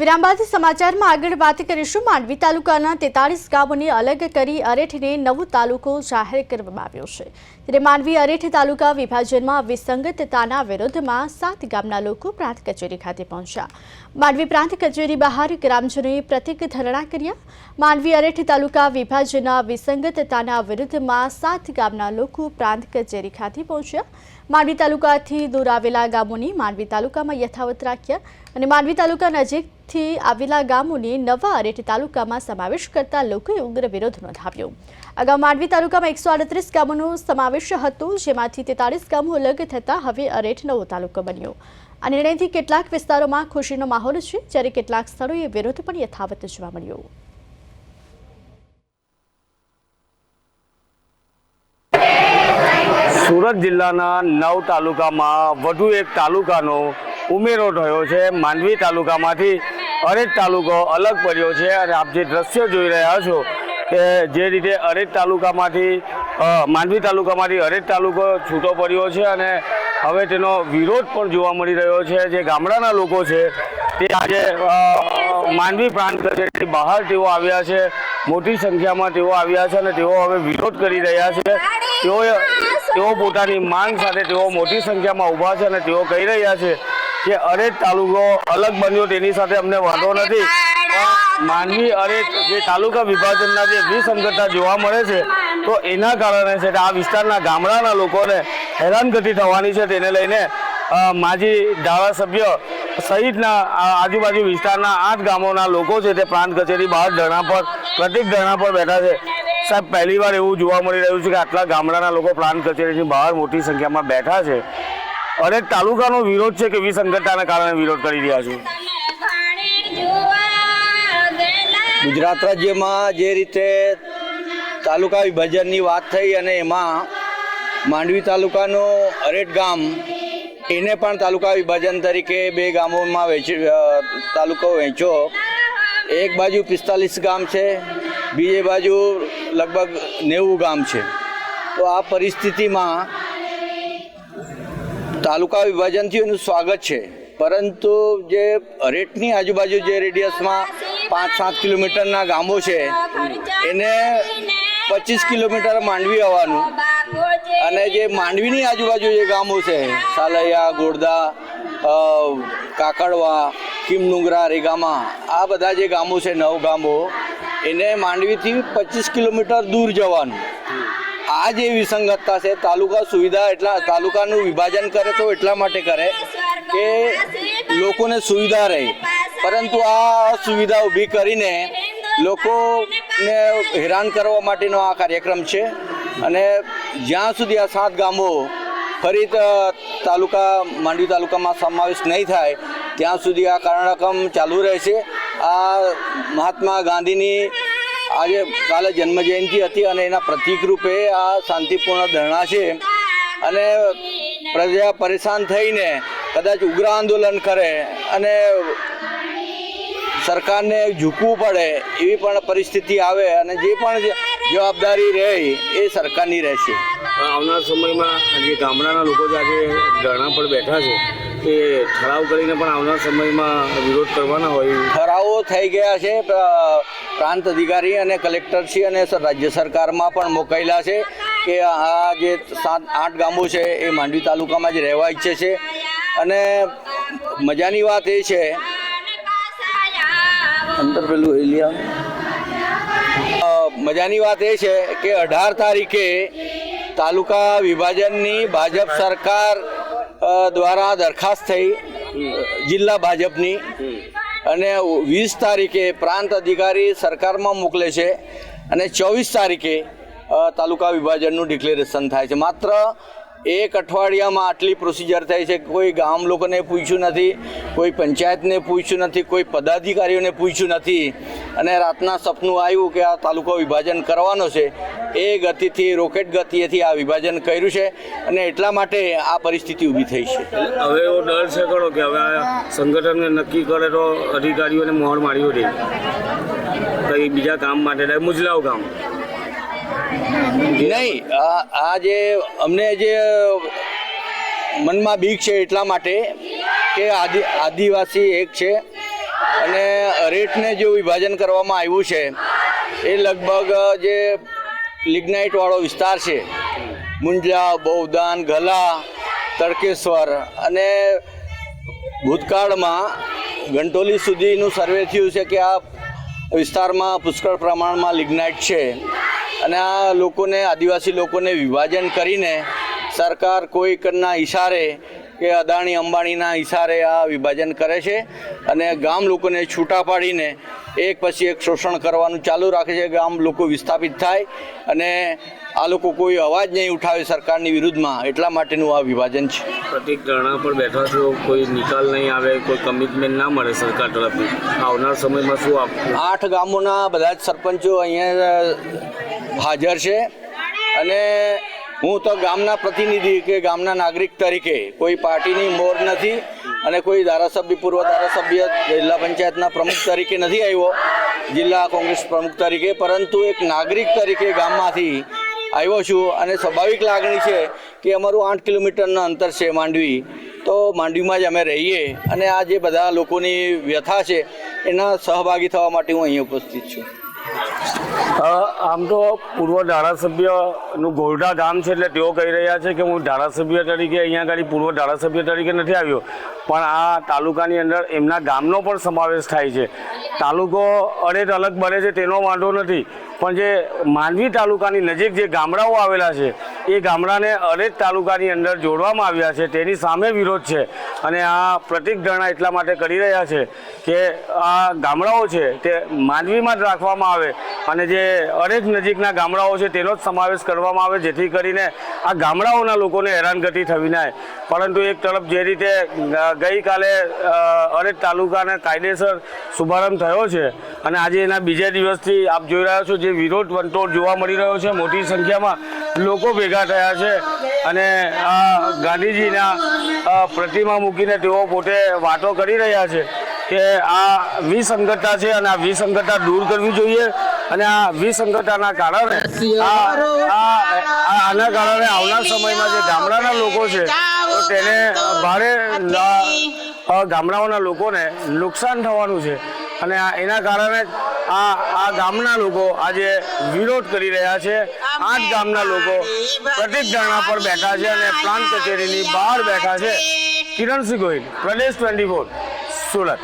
વિરામ બાદ સમાચારમાં આગળ વાત કરીશું. માંડવી તાલુકાના તેતાળીસ ગામોને અલગ કરી અરેઠને નવો તાલુકો જાહેર કરવામાં આવ્યો છે. ત્યારે માંડવી અરેઠ તાલુકા વિભાજનમાં વિસંગતતાના વિરોધમાં સાત ગામના લોકો પ્રાંત કચેરી ખાતે પહોંચ્યા. માંડવી પ્રાંત કચેરી બહાર ગ્રામજનોએ પ્રતિક ધરણા કર્યા. માંડવી અરેઠ તાલુકા વિભાજનના વિસંગતતાના વિરુદ્ધમાં સાત ગામના લોકો પ્રાંત કચેરી ખાતે પહોંચ્યા. માંડવી તાલુકાથી દૂર આવેલા ગામોની માંડવી તાલુકામાં યથાવત રાખ્યા અને માંડવી તાલુકા નજીકથી આવેલા ગામોની નવા અરેઠ તાલુકામાં સમાવેશ કરતા લોકોએ ઉગ્ર વિરોધ નોંધાવ્યો. અગાઉ માંડવી તાલુકામાં એકસો આડત્રીસ ગામોનો સમાવેશ હતો, જેમાંથી તેતાળીસ ગામો અલગ થતાં હવે અરેઠ નવો તાલુકો બન્યો. આ નિર્ણયથી કેટલાક વિસ્તારોમાં ખુશીનો માહોલ છે, જ્યારે કેટલાક સ્થળોએ વિરોધ પણ યથાવત જોવા મળ્યો. સુરત જિલ્લાના નવ તાલુકામાં વધુ એક તાલુકાનો ઉમેરો થયો છે. માંડવી તાલુકામાંથી અરેજ તાલુકો અલગ પડ્યો છે અને આપ જે દ્રશ્યો જોઈ રહ્યા છો કે જે રીતે અરેજ તાલુકામાંથી માંડવી તાલુકામાંથી અરેજ તાલુકો છૂટો પડ્યો છે અને હવે તેનો વિરોધ પણ જોવા મળી રહ્યો છે. જે ગામડાના લોકો છે તે આજે માંડવી પ્રાંત કચેરી બહાર તેઓ આવ્યા છે. મોટી સંખ્યામાં તેઓ આવ્યા છે અને તેઓ હવે વિરોધ કરી રહ્યા છે. તેઓ તેઓ પોતાની માંગ સાથે તેઓ મોટી સંખ્યામાં ઊભા છે અને તેઓ કહી રહ્યા છે કે અરેજ તાલુકો અલગ બન્યો તેની સાથે અમને વાંધો નથી. પણ અરેજ જે તાલુકા વિભાજનના જે વિસંગતતા જોવા મળે છે તો એના કારણે છે કે આ વિસ્તારના ગામડાના લોકોને હેરાનગતિ થવાની છે. તેને લઈને માજી ધારાસભ્ય સહિતના આજુબાજુ વિસ્તારના આઠ ગામોના લોકો છે તે પ્રાંત કચેરી બહાર ધરણા પર પ્રતિક ધરણા પર બેઠા છે. સાહેબ, પહેલી વાર એવું જોવા મળી રહ્યું છે કે આટલા ગામડાના લોકો પ્લાન કચેરીની બહાર મોટી સંખ્યામાં બેઠા છે. અને તાલુકાનો વિરોધ છે કે વિસંગતતાના કારણે વિરોધ કરી રહ્યા છે? ગુજરાત રાજ્યમાં જે રીતે તાલુકા વિભાજનની વાત થઈ અને એમાં માંડવી તાલુકાનો અરેટ ગામ, એને પણ તાલુકા વિભાજન તરીકે બે ગામોમાં વહેંચી તાલુકો વહેંચ્યો એક બાજુ પિસ્તાલીસ ગામ છે બીજે બાજુ લગભગ નેવું ગામ છે. તો આ પરિસ્થિતિમાં તાલુકા વિભાજન થયું એનું સ્વાગત છે. પરંતુ જે રેટની આજુબાજુ જે રેડિયસમાં પાંચ સાત કિલોમીટરના ગામો છે, એને પચીસ કિલોમીટર માંડવી આવવાનું. અને જે માંડવીની આજુબાજુ જે ગામો છે, સાલૈયા ગોરદા કાકડવા કિમનુંગરા રેગામા, આ બધા જે ગામો છે, નવ ગામો એને માંડવીથી પચીસ કિલોમીટર દૂર જવાનું. આ જે વિસંગતતા છે, તાલુકા સુવિધા એટલા, તાલુકાનું વિભાજન કરે તો એટલા માટે કરે કે લોકોને સુવિધા રહે. પરંતુ આ સુવિધા ઊભી કરીને લોકોને હેરાન કરવા માટેનો આ કાર્યક્રમ છે. અને જ્યાં સુધી આ સાત ગામો ફરી તાલુકા, માંડવી તાલુકામાં સમાવેશ નહીં થાય, ત્યાં સુધી આ કારણકમ ચાલુ રહેશે. આ મહાત્મા ગાંધીની આજે કાલે જન્મજયંતિ હતી અને એના પ્રતિક રૂપે આ શાંતિપૂર્ણ ધરણા છે. અને પ્રજા પરેશાન થઈને કદાચ ઉગ્ર આંદોલન કરે અને સરકારને ઝૂકવું પડે એવી પણ પરિસ્થિતિ આવે અને જે પણ જવાબદારી રહે એ સરકારની રહેશે આવનાર સમયમાં જે ગામડાના લોકો જે આજે ધરણા પર બેઠા છે તે ઠરાવ કરીને પણ આવનાર સમયમાં વિરોધ કરવાના હોય ઠરાવો થઈ ગયા છે પ્રાંત અધિકારી અને કલેક્ટરશ્રી અને રાજ્ય સરકારમાં પણ મોકલેલા છે કે આ જે સાત આઠ ગામો છે એ માંડવી તાલુકામાં જ રહેવા ઈચ્છે છે. અને મજાની વાત એ છે અંદર પેલું એ. અ, મજાની વાત એ છે કે અઢાર તારીખે તાલુકા વિભાજનની ભાજપ સરકાર દ્વારા દરખાસ્ત થઈ, જિલ્લા ભાજપની. અને વીસ તારીખે પ્રાંત અધિકારી સરકારમાં મોકલે છે અને ચોવીસ તારીખે તાલુકા વિભાજનનું ડિક્લેરેશન થાય છે. માત્ર એક અઠવાડિયામાં આટલી પ્રોસિજર થઈ છે. કોઈ ગામ લોકોને પૂછ્યું નથી, કોઈ પંચાયતને પૂછ્યું નથી, કોઈ પદાધિકારીઓને પૂછ્યું નથી. અને રાતના સપનું આવ્યું કે આ તાલુકો વિભાજન કરવાનો છે. એ ગતિથી, રોકેટ ગતિએથી આ વિભાજન કર્યું છે અને એટલા માટે આ પરિસ્થિતિ ઊભી થઈ છે. હવે એવો ડર છે ખરો કે હવે આ સંગઠનને નક્કી કરે તો અધિકારીઓને મોહર માર્યો દે કંઈ બીજા કામ માટે મુજલાવ કામ. નહીં, આ જે અમને જે મનમાં બીક છે એટલા માટે કે આદિ આદિવાસી એક છે અને રેટને જે વિભાજન કરવામાં આવ્યું છે, એ લગભગ જે લિગ્નાઇટવાળો વિસ્તાર છે મુંજા બૌદાન ગલા, તડકેશ્વર અને ભૂતકાળમાં ઘંટોલી સુધીનું સર્વે થયું છે કે આ વિસ્તારમાં પુષ્કળ પ્રમાણમાં લિગ્નાઇટ છે. અને આ લોકોને, આદિવાસી લોકોને વિભાજન કરીને સરકાર કોઈકના ઈશારે કે અદાણી અંબાણીના ઈશારે આ વિભાજન કરે છે અને ગામ લોકોને છૂટા પાડીને એક પછી એક શોષણ કરવાનું ચાલુ રાખે છે ગામ લોકો વિસ્થાપિત થાય અને આ લોકો કોઈ અવાજ નહીં ઉઠાવે સરકારની વિરુદ્ધમાં. એટલા માટેનું આ વિભાજન છે. પ્રતિક ધરણા પર બેઠા છો કોઈ નિકાલ નહીં આવે કોઈ કમિટમેન્ટ ના મળે સરકાર તરફથી. આવનાર સમયમાં શું આપવું આઠ ગામોના બધા જ સરપંચો અહીંયા હાજર છે. અને હું તો ગામના પ્રતિનિધિ કે ગામના નાગરિક તરીકે કોઈ પાર્ટીની મોર નથી અને કોઈ ધારાસભ્ય, પૂર્વ ધારાસભ્ય, જિલ્લા પંચાયતના પ્રમુખ તરીકે નથી આવ્યો, જિલ્લા કોંગ્રેસ પ્રમુખ તરીકે. પરંતુ એક નાગરિક તરીકે ગામમાંથી આવ્યો છું અને સ્વાભાવિક લાગણી છે કે અમારું આઠ કિલોમીટરનું અંતર છે માંડવી. તો માંડવીમાં જ અમે રહીએ અને આ જે બધા લોકોની વ્યથા છે, એના સહભાગી થવા માટે હું અહીં ઉપસ્થિત છું. આમ તો પૂર્વ ધારાસભ્યનું ગોરડા ગામ છે એટલે તેઓ કહી રહ્યા છે કે હું ધારાસભ્ય તરીકે અહીંયા આગળ પૂર્વ ધારાસભ્ય તરીકે નથી આવ્યો. પણ આ તાલુકાની અંદર એમના ગામનો પણ સમાવેશ થાય છે. તાલુકો અડેટ અલગ બને છે તેનો વાંધો નથી. પણ જે માંડવી તાલુકાની નજીક જે ગામડાઓ આવેલા છે એ ગામડાને અડેટ તાલુકાની અંદર જોડવામાં આવ્યા છે તેની સામે વિરોધ છે. અને આ પ્રતિક ધરણા એટલા માટે કરી રહ્યા છે કે આ ગામડાઓ છે તે માંડવીમાં જ રાખવામાં આવે. અને જે અનેક નજીકના ગામડાઓ છે તેનો જ સમાવેશ કરવામાં આવે જેથી કરીને આ ગામડાઓના લોકોને હેરાનગતિ થવી ના પરંતુ એક તરફ જે રીતે ગઈકાલે અ, તાલુકાના તાલુકાને કાયદેસર શુભારંભ થયો છે અને આજે એના બીજા દિવસથી આપ જોઈ રહ્યા છો જે વિરોધ વંટોળ જોવા મળી રહ્યો છે. મોટી સંખ્યામાં લોકો ભેગા થયા છે અને આ ગાંધીજીના પ્રતિમા મૂકીને તેઓ પોતે વાતો કરી રહ્યા છે કે આ વિસંગતતા છે અને આ વિસંગતતા દૂર કરવી જોઈએ અને આ વિસંગતતાના કારણે આના કારણે આવનાર સમયમાં જે ગામડાના લોકો છે તેને ભારે ગામડાઓના લોકોને નુકસાન થવાનું છે. અને આ એના કારણે આ આ ગામના લોકો આજે વિરોધ કરી રહ્યા છે. આઠ ગામના લોકો પ્રતિક ધરણા પર બેઠા છે અને પ્લાન્ટ કચેરીની બહાર બેઠા છે. કિરણસિંહ ગોહિલ, પ્રદેશ ટ્વેન્ટી ફોર, સુરત.